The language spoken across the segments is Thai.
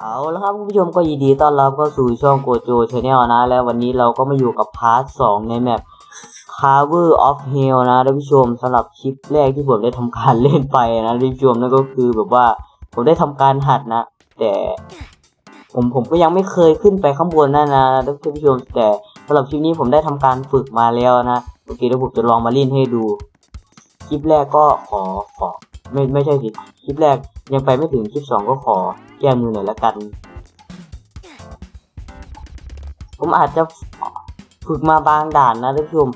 เอาละครับคุณผู้ชมก็ยินดีต้อนรับเข้าสู่ช่องโกโจชาแนลนะ แล้ววันนี้เราก็มาอยู่กับพาร์ทสองในแมป Cover of Hell นะท่านผู้ชมสำหรับคลิปแรกที่ผมได้ทำการเล่นไปนะท่านผู้ชมนั่นก็คือแบบว่าผมได้ทำการหัดนะ แต่ผมผมก็ยังไม่เคยขึ้นไปข้างบนนั่นนะท่านผู้ชมแต่สำหรับคลิปนี้ผมได้ทำการฝึกมาแล้วนะโอเคเดี๋ยวผมจะลองมาเล่นให้ดู คลิปแรกก็ขอขอ ไม่ไม่ใช่สิคลิปแรกยังไปไม่ถึงคลิปสองก็ขอแก้มือหน่อยละกัน ผมอาจจะฝึกมาบางด่านนะท่านผู้ชม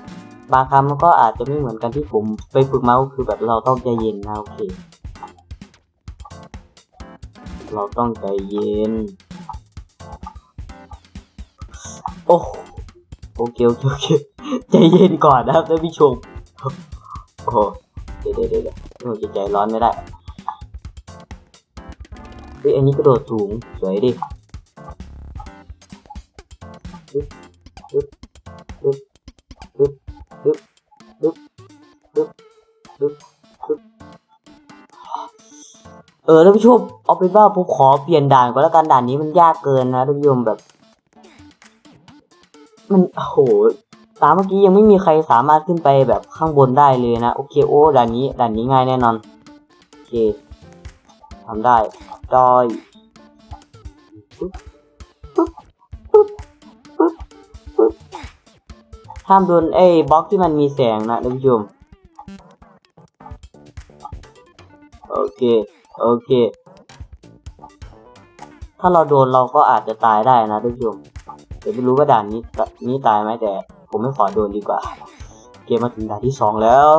บางคำมันก็อาจจะไม่เหมือนกันที่ผมไปฝึกมาก็คือแบบเราต้องใจเย็นนะโอเค เราต้องใจเย็น โอ้โอเคโอเคโอเคใจเย็นก่อนนะครับท่านผู้ชมโอ้โหเดี๋ยวเดี๋ยวเดี๋ยว เดี๋ยวผมจะใจร้อนไม่ได้เฮ้ยอันนี้กระโดดสูง สวยดิปึ๊บปึ๊บปึ๊บปึ๊บปึ๊บปึ๊บปึ๊บปึ๊บปึ๊บเออท่านผู้ชมเอาเป็นว่าผมขอเปลี่ยนด่านก็แล้วกันด่านนี้มันยากเกินนะท่านผู้ชมแบบ มันโอ้โห ตามเมื่อกี้ยังไม่มีใครสามารถขึ้นไปแบบข้างบนได้เลยนะ โอเคโอ้ด่านนี้ด่านนี้ง่ายแน่นอน โอเคทำได้จอยปึ๊บปึ๊บปึ๊บปึ๊บปึ๊บห้ามโดนไอ้บล็อกที่มันมีแสงนะท่านผู้ชมโอเค โอเค ถ้าเราโดนเราก็อาจจะตายได้นะท่านผู้ชมเดี๋ยวไม่รู้ว่าด่านนี้นี้ตายไหมแต่ ผมไม่ขอโดนดีกว่า เกมมาถึงด่านที่สองแล้ว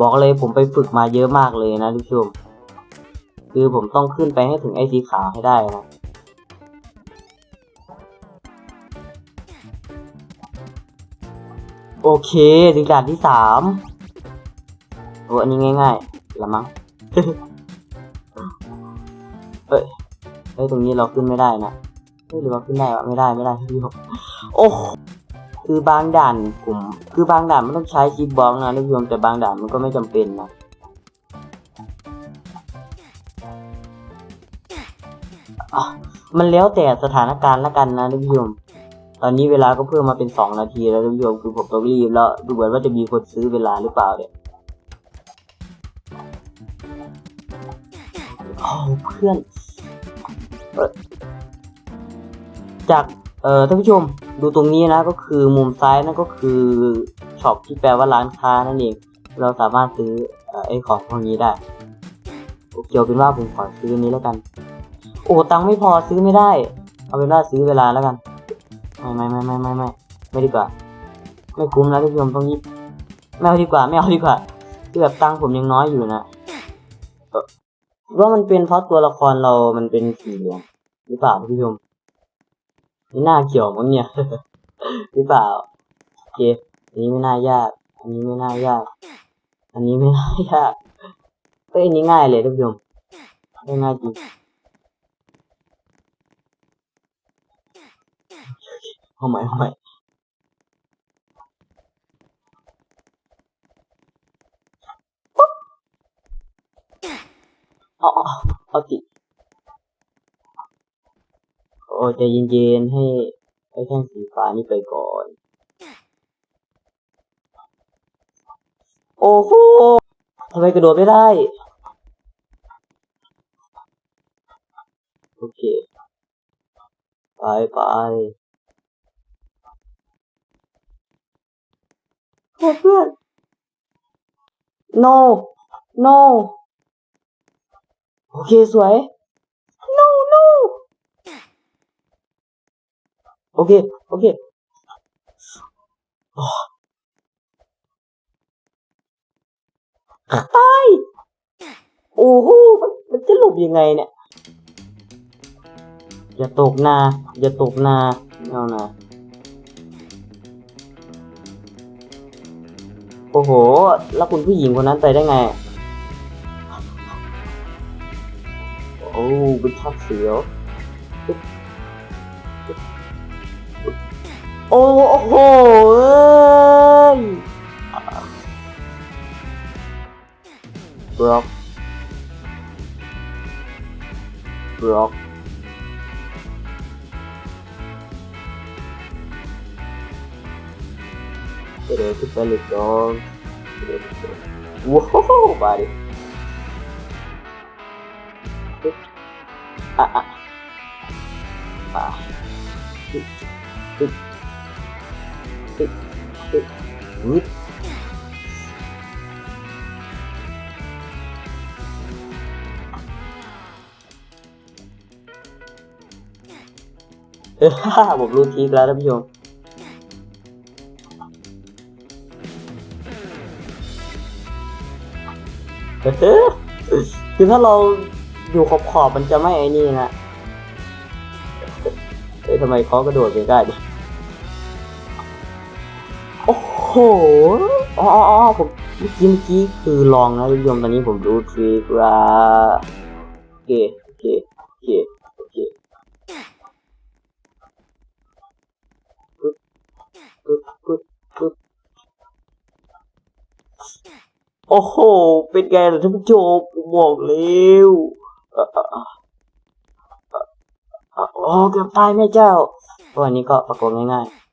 บอกเลยผมไปฝึกมาเยอะมากเลยนะทุกชม คือผมต้องขึ้นไปให้ถึงไอ้สีขาวให้ได้นะโอเคถึงด่านที่สามโอ้อันนี้ง่ายๆละมั้งเอ้ยเฮ้ย ตรงนี้เราขึ้นไม่ได้นะ เฮ้หรือว่าขึ้นได้วะไม่ได้ไม่ได้พี่ผมโอ้คือบางด่านผมคือบางด่านมันต้องใช้คีย์บล็อกนะท่านผู้ชมแต่บางด่านมันก็ไม่จำเป็นนะมันแล้วแต่สถานการณ์ละกันนะท่านผู้ชมตอนนี้เวลาก็เพิ่มมาเป็นสองนาทีแล้วท่านผู้ชมคือผมต้องรีบแล้วดูเหมือนว่าจะมีคนซื้อเวลาหรือเปล่าเนี่ยโอ้เพื่อน จากเอ่อท่านผู้ชมดูตรงนี้นะก็คือมุมซ้ายนั่นก็คือช็อปที่แปลว่าร้านค้านั่นเอง เราสามารถซื้ออไอ้ของพวกนี้ได้โอเคเอาเป็นว่าผมขอซื้ออันนี้แล้วกัน โอ้ตังค์ไม่พอซื้อไม่ได้ เอาเป็นว่าซื้อเวลาแล้วกัน ไม่ไม่ไม่ไม่ไม่ไม่ไม่ดีกว่า ไม่คุ้มนะท่านผู้ชมตรงนี้ไม่เอาดีกว่าไม่เอาดีกว่าคือแบบตังค์ผมยังน้อยอยู่นะว่ามันเป็นเพราะตัวละครเรามันเป็นสีเหลืองหรือเปล่าท่านผู้ชม นี่หน้าเขียวมั้งเนี่ยหรือเปล่าโอเคอันนี้ไม่น่ายาก อันนี้ไม่น่ายาก อันนี้ไม่น่ายากเอ้ยอันนี้ง่ายเลยท่านผู้ชมง่ายจริงเอาใหม่เอาใหม่เอาเอาเอาติ โอ้ ใจเย็นๆ ให้ไอ้แท่งสีฟ้านี่ไปก่อน โอ้โหทำไมกระโดดไม่ได้ โอเค ไปไปโอ้เพื่อน no no โอเค สวย no no โอเค โอเคตายโอ้โหมันมันจะหลบยังไงเนี่ย อย่าตกนา อย่าตกนาเอานะโอ้โห แล้วคุณผู้หญิงคนนั้นไปได้ไง โอ้เป็นชอบเสียว โอ้โหเอ้ยบล็อกล็อกเดี๋ยวขึ้นไเออฮ่าตึ๊ดตึ๊ดตึ๊ดตึ๊ดตึ๊ดเออผมรู้ทีแล้วท่านผู้ชมคือถ้าเราอยู่ขอบขอบมันจะไม่ไอ้นี่นะเอ้ยทำไมเขากระโดดไปได้ดิโอ้ โหอ๋ออ๋ออ๋อผมเมื่อกี้เมื่อกี้คือลองนะท่านผู้ชมตอนนี้ผมรู้ทริคละโอเคโอเคโอเคโอเคปึ๊บปึ๊บปึ๊บโอ้โห เป็นไงล่ะท่านผู้ชมผมบอกเร็วอ่อเอ่อเอ่อเอ่อโอ้เกือบตายแม่เจ้าตัวนี้ก็ประกบง่ายๆ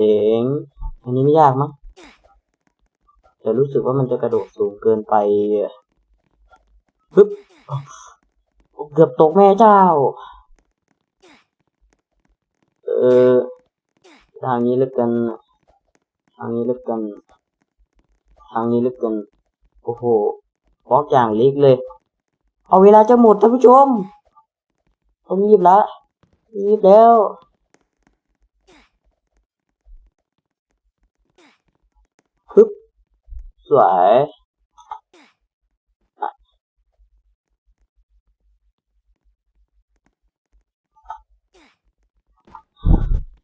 เจ๋ง อันนี้ไม่ยากมั้งแต่รู้สึกว่ามันจะกระโดดสูงเกินไปปึ๊บเกือบตกแม่เจ้า เออ ทางนี้ลึกกัน ทางนี้ลึกกัน ทางนี้ลึกกัน โอ้โหบล็อกอย่างเล็กเลย เอาเวลาจะหมดท่านผู้ชม ต้องรีบละรีบแล้ว ปึ๊บสวย